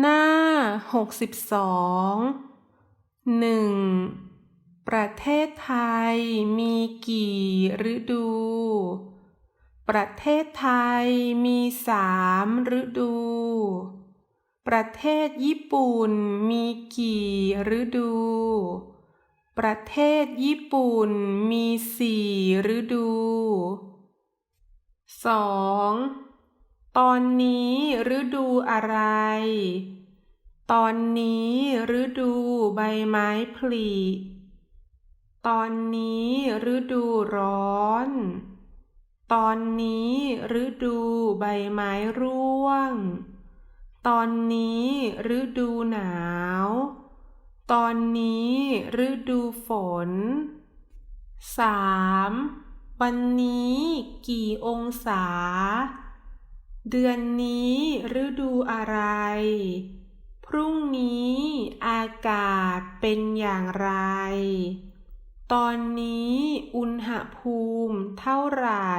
หน้าหกสิบสองหนึ่งประเทศไทยมีกี่ฤดู ประเทศไทยมีสามฤดู ประเทศญี่ปุ่นมีกี่ฤดู ประเทศญี่ปุ่นมีสี่ฤดูสอง ตอนนี้ฤดูอะไร ตอนนี้ฤดูใบไม้ผลิ ตอนนี้ฤดูร้อน ตอนนี้ฤดูใบไม้ร่วง ตอนนี้ฤดูหนาว ตอนนี้ฤดูฝนสามวันนี้กี่องศา เดือนนี้ฤดูอะไร พรุ่งนี้อากาศเป็นอย่างไร ตอนนี้อุณหภูมิเท่าไหร่